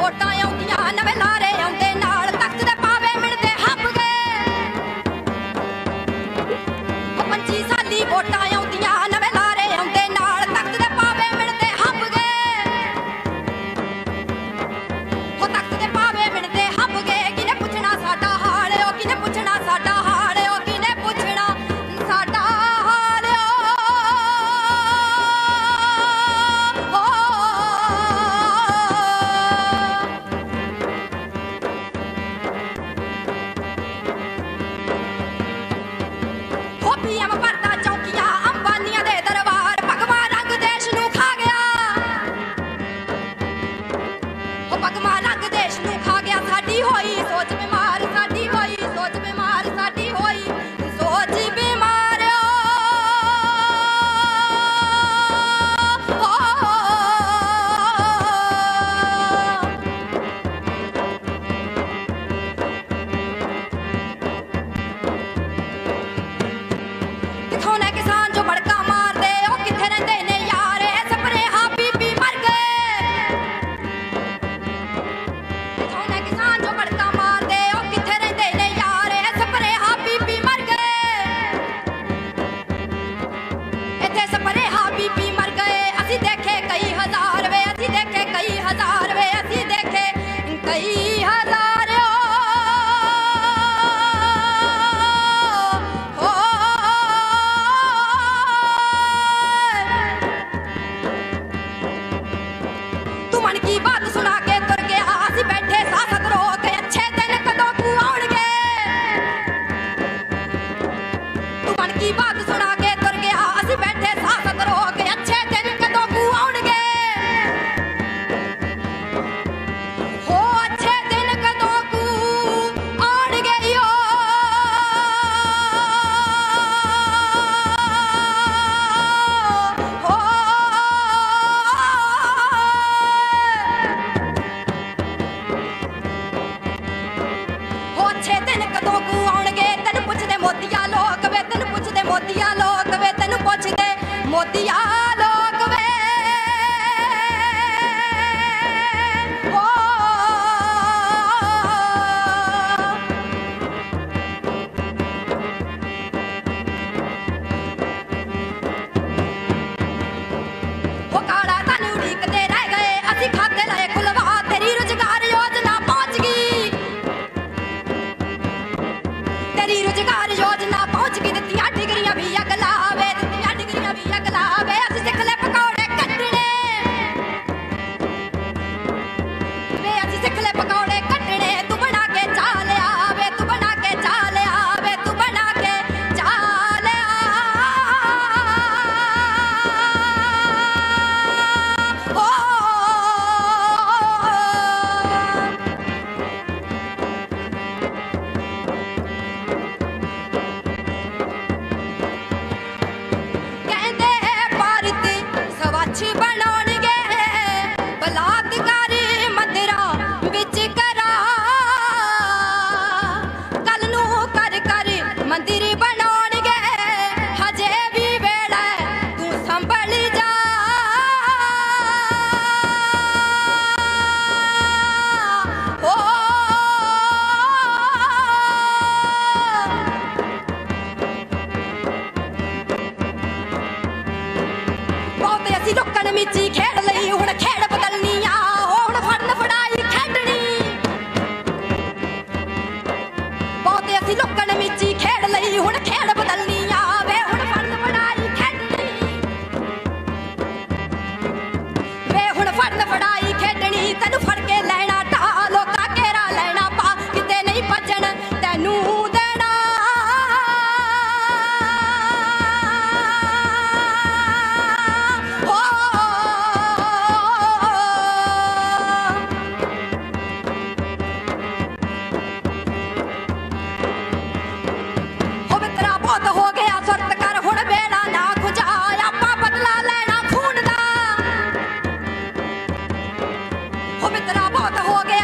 ਵੋਟਾਂ ਆਉਂਦੀਆਂ, ਨਵੇਂ ਲਾਰੇ ਆਉਂਦੇ, ਨਾਲ ਤਖਤ ਦੇ ਪਾਵੇ ਮਿਲਦੇ ਹੱਬ ਗਏ। ਉਹ 25 ਸਾਲੀ ਵੋਟਾਂ ਆਉਂਦੀਆਂ, ਨਵੇਂ ਲਾਰੇ ਆਉਂਦੇ, ਨਾਲ ਤਖਤ ਦੇ ਪਾਵੇ ਮਿਲਦੇ ਹੱਬ ਗਏ। ਉਹ ਤਖਤ ਦੇ ਪਾਵੇ ਮਿਲਦੇ ਹੱਬ ਗਏ ਕਿਨੇ ਪੁੱਛਣਾ ਸਾਡਾ ਹਾਲ, ਉਹ ਕਿਨੇ ਪੁੱਛ ਕਦੋਂ ਕੂ ਆਉਣਗੇ? ਤੈਨੂੰ ਪੁੱਛਦੇ ਮੋਦੀਆ ਲੋਕ ਵੇ, ਤੈਨੂੰ ਪੁੱਛਦੇ ਮੋਦੀਆ ਲੋਕ ਵੇ, ਤੈਨੂੰ ਪੁੱਛਦੇ ਮੋਦੀਆ ਅਸੀਂ ਲੋਕਾਂ ਨੇ ਮਿੱਚੀ ਖੇਡ ਲਈ ਹੁਣ ਖੇਡ ਬਦਲਨੀ ਆ। मित्रा बहुत हो गया